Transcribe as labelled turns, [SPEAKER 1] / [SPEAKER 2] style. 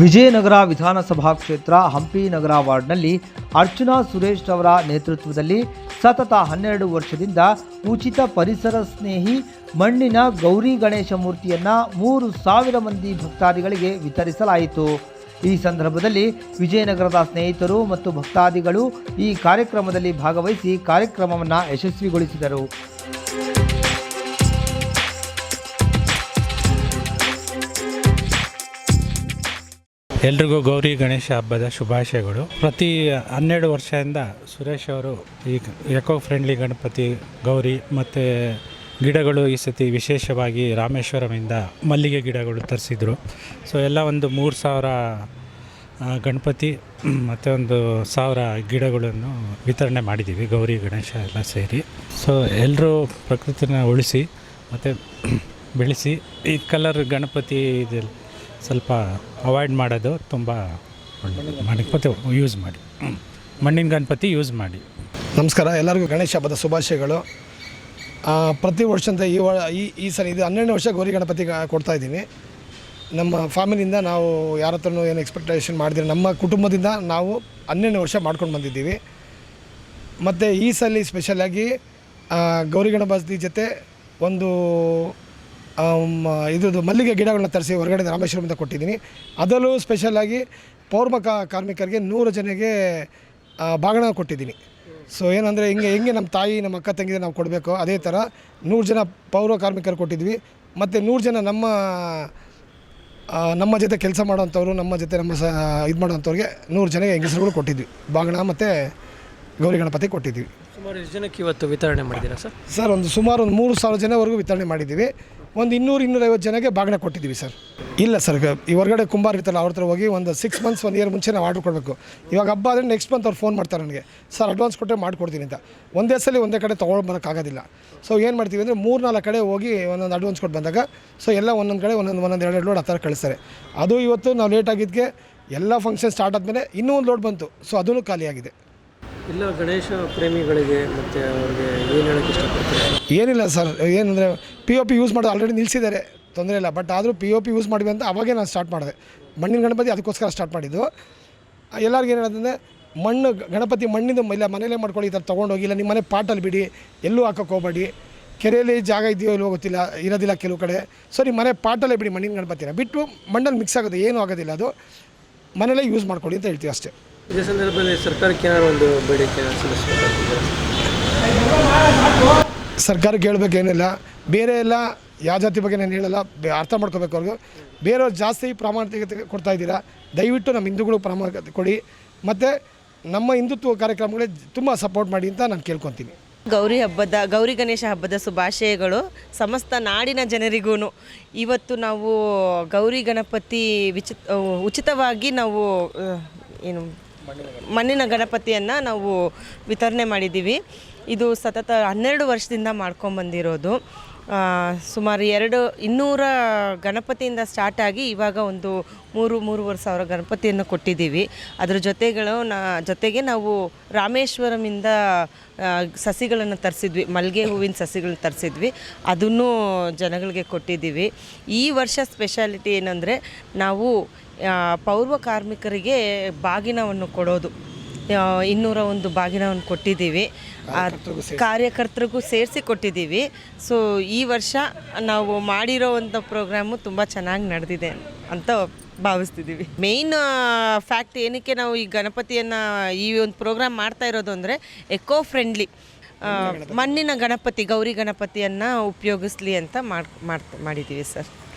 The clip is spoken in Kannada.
[SPEAKER 1] ವಿಜಯನಗರ ವಿಧಾನಸಭಾ ಕ್ಷೇತ್ರ ಹಂಪಿ ನಗರ ವಾರ್ಡ್ನಲ್ಲಿ ಅರ್ಚನಾ ಸುರೇಶ್ ಅವರ ನೇತೃತ್ವದಲ್ಲಿ ಸತತ ಹನ್ನೆರಡು ವರ್ಷದಿಂದ ಉಚಿತ ಪರಿಸರ ಸ್ನೇಹಿ ಮಣ್ಣಿನ ಗೌರಿ ಗಣೇಶ ಮೂರ್ತಿಯನ್ನ ಮೂರು ಸಾವಿರ ಮಂದಿ ಭಕ್ತಾದಿಗಳಿಗೆ ವಿತರಿಸಲಾಯಿತು. ಈ ಸಂದರ್ಭದಲ್ಲಿ ವಿಜಯನಗರದ ಸ್ನೇಹಿತರು ಮತ್ತು ಭಕ್ತಾದಿಗಳು ಈ ಕಾರ್ಯಕ್ರಮದಲ್ಲಿ ಭಾಗವಹಿಸಿ ಕಾರ್ಯಕ್ರಮವನ್ನು ಯಶಸ್ವಿಗೊಳಿಸಿದರು.
[SPEAKER 2] ಎಲ್ರಿಗೂ ಗೌರಿ ಗಣೇಶ ಹಬ್ಬದ ಶುಭಾಶಯಗಳು. ಪ್ರತಿ ಹನ್ನೆರಡು ವರ್ಷದಿಂದ ಸುರೇಶ್ ಅವರು ಈ ಎಕೋ ಫ್ರೆಂಡ್ಲಿ ಗಣಪತಿ, ಗೌರಿ ಮತ್ತು ಗಿಡಗಳು ಈ ಸತಿ ವಿಶೇಷವಾಗಿ ರಾಮೇಶ್ವರಮಿಂದ ಮಲ್ಲಿಗೆ ಗಿಡಗಳು ತರಿಸಿದರು. ಸೊ ಎಲ್ಲ ಒಂದು ಮೂರು ಸಾವಿರ ಗಣಪತಿ, ಮತ್ತು ಒಂದು ಸಾವಿರ ಗಿಡಗಳನ್ನು ವಿತರಣೆ ಮಾಡಿದ್ದೀವಿ, ಗೌರಿ ಗಣೇಶ ಎಲ್ಲ ಸೇರಿ. ಸೊ ಎಲ್ಲರೂ ಪ್ರಕೃತಿನ ಉಳಿಸಿ ಮತ್ತು ಬೆಳೆಸಿ, ಈ ಕಲರ್ ಗಣಪತಿ ಇದೆಲ್ಲ ಸ್ವಲ್ಪ ಅವಾಯ್ಡ್ ಮಾಡೋದು ತುಂಬ ಗಣಪತಿ ಯೂಸ್ ಮಾಡಿ. ಮಣ್ಣಿನ ಗಣಪತಿ ಯೂಸ್ ಮಾಡಿ.
[SPEAKER 3] ನಮಸ್ಕಾರ, ಎಲ್ಲರಿಗೂ ಗಣೇಶ ಹಬ್ಬದ ಶುಭಾಶಯಗಳು. ಪ್ರತಿ ವರ್ಷದಂತೆ ಈ ಈ ಈ ಸಲ ಇದು ಹನ್ನೆರಡನೇ ವರ್ಷ ಗೌರಿ ಗಣಪತಿ ಕೊಡ್ತಾ ಇದ್ದೀನಿ. ನಮ್ಮ ಫ್ಯಾಮಿಲಿಯಿಂದ ನಾವು ಯಾರ ಹತ್ರನೂ ಏನು ಎಕ್ಸ್ಪೆಕ್ಟೇಷನ್ ಮಾಡಿದ್ರೆ, ನಮ್ಮ ಕುಟುಂಬದಿಂದ ನಾವು ಹನ್ನೆರಡನೇ ವರ್ಷ ಮಾಡ್ಕೊಂಡು ಬಂದಿದ್ದೀವಿ. ಮತ್ತು ಈ ಸಲ ಸ್ಪೆಷಲಾಗಿ ಗೌರಿ ಗಣಪತಿ ಜೊತೆ ಒಂದು ಇದು ಮಲ್ಲಿಗೆ ಗಿಡಗಳನ್ನ ತರಿಸಿ ಹೊರಗಡೆ ರಾಮೇಶ್ವರಮಿಂದ ಕೊಟ್ಟಿದ್ದೀನಿ. ಅದರಲ್ಲೂ ಸ್ಪೆಷಲಾಗಿ ಪೌರ್ಮಕ ಕಾರ್ಮಿಕರಿಗೆ ನೂರು ಜನಗೆ ಆ, ಬಾಗಣ ಕೊಟ್ಟಿದ್ದೀನಿ. ಸೊ ಏನಂದರೆ ಹಿಂಗೆ ಹೆಂಗೆ ನಮ್ಮ ತಾಯಿ ನಮ್ಮ ಅಕ್ಕ ತಂಗಿಗೆ ನಾವು ಕೊಡಬೇಕು. ಅದೇ ಥರ ನೂರು ಜನ ಪೌರ ಕಾರ್ಮಿಕರು ಕೊಟ್ಟಿದ್ವಿ. ಮತ್ತು ನೂರು ಜನ ನಮ್ಮ ನಮ್ಮ ಜೊತೆ ಕೆಲಸ ಮಾಡೋವಂಥವ್ರು ನಮ್ಮ ಜೊತೆ ನಮ್ಮ ಸ ಇದು ಮಾಡೋವಂಥವ್ರಿಗೆ ನೂರು ಜನಕ್ಕೆ ಹೆಂಗಸರುಗಳು ಕೊಟ್ಟಿದ್ವಿ. ಬಾಗಣ ಮತ್ತು ಗೌರಿ ಗಣಪತಿ ಕೊಟ್ಟಿದ್ವಿ.
[SPEAKER 4] ಸುಮಾರು ಎಷ್ಟು ಜನಕ್ಕೆ ಇವತ್ತು ವಿತರಣೆ ಮಾಡಿದ್ದೀರಾ ಸರ್?
[SPEAKER 3] ಸರ್ ಒಂದು ಸುಮಾರು ಒಂದು ಮೂರು ಸಾವಿರ ಜನವರೆಗೂ ವಿತರಣೆ ಮಾಡಿದ್ದೀವಿ. ಒಂದು ಇನ್ನೂರು ಇನ್ನೂರೈವತ್ತು ಜನಕ್ಕೆ ಬಾಗಿನ ಕೊಟ್ಟಿದ್ದೀವಿ ಸರ್. ಇಲ್ಲ ಸರ್ ಈ ಹೊರಗಡೆ ಕುಂಬಾರ ಇರ್ತಲ್ಲ ಅವ್ರ ಹತ್ರ ಹೋಗಿ ಒಂದು ಸಿಕ್ಸ್ ಮಂತ್ಸ್ ಒನ್ ಇಯರ್ ಮುಂಚೆ ನಾವು ಆರ್ಡ್ರ್ ಕೊಡಬೇಕು. ಇವಾಗ ಹಬ್ಬ ಆದರೆ ನೆಕ್ಸ್ಟ್ ಮಂತ್ ಅವ್ರು ಫೋನ್ ಮಾಡ್ತಾರೆ ನನಗೆ, ಸರ್ ಅಡ್ವಾನ್ಸ್ ಕೊಟ್ಟರೆ ಮಾಡಿಕೊಡ್ತೀನಿ ಅಂತ. ಒಂದೇ ಸಲ ಒಂದೇ ಕಡೆ ತೊಗೊಂಡು ಬರೋಕ್ಕಾಗೋದಿಲ್ಲ ಸೊ ಏನು ಮಾಡ್ತೀವಿ ಅಂದರೆ ಮೂರು ನಾಲ್ಕು ಕಡೆ ಹೋಗಿ ಒಂದೊಂದು ಅಡ್ವಾನ್ಸ್ ಕೊಟ್ಟು ಬಂದಾಗ ಸೊ ಎಲ್ಲ ಒಂದೊಂದು ಕಡೆ ಒಂದೊಂದು ಒಂದೊಂದು ಎರಡು ಲೋಡ್ ಆ ಥರ ಕಳಿಸ್ತಾರೆ. ಅದು ಇವತ್ತು ನಾವು ಲೇಟ್ ಆಗಿದ್ದಕ್ಕೆ ಎಲ್ಲ ಫಂಕ್ಷನ್ ಸ್ಟಾರ್ಟ್ ಆದಮೇಲೆ ಇನ್ನೂ ಒಂದು ಲೋಡ್ ಬಂತು. ಸೊ ಅದೂ ಖಾಲಿಯಾಗಿದೆ.
[SPEAKER 4] ಇಲ್ಲ, ಗಣೇಶ ಪ್ರೇಮಿಗಳಿಗೆ ಮತ್ತು ಅವ್ರಿಗೆ ಏನು ಹೇಳೋಕ್ಕೆ
[SPEAKER 3] ಏನಿಲ್ಲ ಸರ್, ಏನಂದರೆ ಪಿ ಒ ಪಿ ಯೂಸ್ ಮಾಡೋದು ಆಲ್ರೆಡಿ ನಿಲ್ಲಿಸಿದ್ದಾರೆ ತೊಂದರೆ ಇಲ್ಲ ಬಟ್ ಆದರೂ ಪಿ ಒ ಪಿ ಯೂಸ್ ಮಾಡಿ ಅಂತ ಅವಾಗೇ ನಾನು ಸ್ಟಾರ್ಟ್ ಮಾಡಿದೆ. ಮಣ್ಣಿನ ಗಣಪತಿ ಅದಕ್ಕೋಸ್ಕರ ಸ್ಟಾರ್ಟ್ ಮಾಡಿದ್ದು. ಎಲ್ಲರಿಗೂ ಏನು ಹೇಳೋದಂದರೆ, ಮಣ್ಣು, ಗಣಪತಿ ಮಣ್ಣಿಂದ ಇಲ್ಲ, ಮನೇಲೇ ಮಾಡ್ಕೊಳ್ಳಿ ಈ ಥರ ತೊಗೊಂಡೋಗಿ ಇಲ್ಲ ನಿಮ್ಮ ಮನೆ ಪಾಟಲ್ಲಿ ಬಿಡಿ, ಎಲ್ಲೂ ಹಾಕೋಕೆ ಹೋಗಬೇಡಿ. ಕೆರೆಯಲ್ಲಿ ಜಾಗ ಇದೆಯೋ ಇಲ್ಲೋ ಗೊತ್ತಿಲ್ಲ, ಇರೋದಿಲ್ಲ ಕೆಲವು ಕಡೆ. ಸೊ ನಿಮ್ಮ ಮನೆ ಪಾಟಲ್ಲೇ ಬಿಡಿ ಮಣ್ಣಿನ ಗಣಪತಿನ. ಬಿಟ್ಟು ಮಣ್ಣಲ್ಲಿ ಮಿಕ್ಸ್ ಆಗೋದು ಏನೂ ಆಗೋದಿಲ್ಲ, ಅದು ಮನೇಲೇ ಯೂಸ್ ಮಾಡ್ಕೊಳ್ಳಿ ಅಂತ ಹೇಳ್ತೀವಿ ಅಷ್ಟೇ.
[SPEAKER 4] ಇದೇ ಸಂದರ್ಭದಲ್ಲಿ ಸರ್ಕಾರಕ್ಕೆ ಏನಾದ್ರು ಒಂದು ಬೇಡಿಕೆ ಸಲ್ಲಿಸಬೇಕಾಗಿದ್ದೀರಾ
[SPEAKER 3] ಸರ್ಕಾರಕ್ಕೆ ಹೇಳಬೇಕೇನಿಲ್ಲ ಬೇರೆ ಎಲ್ಲ ಯಾವ ಜಾತಿ ಬಗ್ಗೆ ನಾನು ಹೇಳಲ್ಲ ಬೆ- ಅರ್ಥ ಮಾಡ್ಕೋಬೇಕು ಅವ್ರಿಗೆ. ಬೇರೆಯವ್ರು ಜಾಸ್ತಿ ಪ್ರಾಮಾಣಿಕತೆ ಕೊಡ್ತಾ ಇದ್ದೀರಾ? ದಯವಿಟ್ಟು ನಮ್ಮ ಹಿಂದೂಗಳು ಪ್ರಾಮಾಣಿಕತೆ ಕೊಡಿ. ಮತ್ತು ನಮ್ಮ ಹಿಂದುತ್ವ ಕಾರ್ಯಕ್ರಮಗಳಿಗೆ ತುಂಬ ಸಪೋರ್ಟ್ ಮಾಡಿ ಅಂತ ನಾನು ಕೇಳ್ಕೊತೀನಿ.
[SPEAKER 5] ಗೌರಿ ಹಬ್ಬದ ಗೌರಿ ಗಣೇಶ ಹಬ್ಬದ ಶುಭಾಶಯಗಳು. ಸಮಸ್ತ ನಾಡಿನ ಜನರಿಗೂ ಇವತ್ತು ನಾವು ಗೌರಿ ಗಣಪತಿ ವಿಚಿತ್ ಉಚಿತವಾಗಿ ನಾವು ಏನು ಮಣ್ಣಿನ ಗಣಪತಿಯನ್ನು ನಾವು ವಿತರಣೆ ಮಾಡಿದ್ದೀವಿ. ಇದು ಸತತ ಹನ್ನೆರಡು ವರ್ಷದಿಂದ ಮಾಡ್ಕೊಂಬಂದಿರೋದು. ಸುಮಾರು ಎರಡು ಇನ್ನೂರ ಗಣಪತಿಯಿಂದ ಸ್ಟಾರ್ಟ್ ಆಗಿ ಇವಾಗ ಒಂದು ಮೂರು, ಮೂರುವರೆ ಸಾವಿರ ಗಣಪತಿಯನ್ನು ಕೊಟ್ಟಿದ್ದೀವಿ. ಅದ್ರ ಜೊತೆಗಳು ನಾ, ಜೊತೆಗೆ ನಾವು ರಾಮೇಶ್ವರಮಿಂದ ಸಸಿಗಳನ್ನು ತರಿಸಿದ್ವಿ. ಮಲ್ಲಿಗೆ ಹೂವಿನ ಸಸಿಗಳನ್ನ ತರಿಸಿದ್ವಿ. ಅದನ್ನು ಜನಗಳಿಗೆ ಕೊಟ್ಟಿದ್ದೀವಿ. ಈ ವರ್ಷ ಸ್ಪೆಷಾಲಿಟಿ ಏನಂದರೆ ನಾವು ಪೌರ್ವ ಕಾರ್ಮಿಕರಿಗೆ ಬಾಗಿನವನ್ನು ಕೊಡೋದು. ಇನ್ನೂರ ಒಂದು ಬಾಗಿನವನ್ನು ಕೊಟ್ಟಿದ್ದೀವಿ. ಅದು ಕಾರ್ಯಕರ್ತರಿಗೂ ಸೇರಿಸಿ. ಕೊಟ್ಟಿದ್ದೀವಿ. ಸೊ ಈ ವರ್ಷ ನಾವು ಮಾಡಿರೋ ಒಂದು ಪ್ರೋಗ್ರಾಮು ತುಂಬ ಚೆನ್ನಾಗಿ ನಡೆದಿದೆ ಅಂತ ಭಾವಿಸ್ತಿದ್ದೀವಿ. ಮೇಯ್ನ್ ಫ್ಯಾಕ್ಟ್ ಏನಕ್ಕೆ ನಾವು ಈ ಗಣಪತಿಯನ್ನು ಈ ಒಂದು ಪ್ರೋಗ್ರಾಮ್ ಮಾಡ್ತಾ ಇರೋದು ಅಂದರೆ ಎಕೋ ಫ್ರೆಂಡ್ಲಿ ಮಣ್ಣಿನ ಗಣಪತಿ. ಗೌರಿ ಗಣಪತಿಯನ್ನು ಉಪಯೋಗಿಸ್ಲಿ ಅಂತ ಮಾಡಿ ಮಾಡಿದ್ದೀವಿ ಸರ್.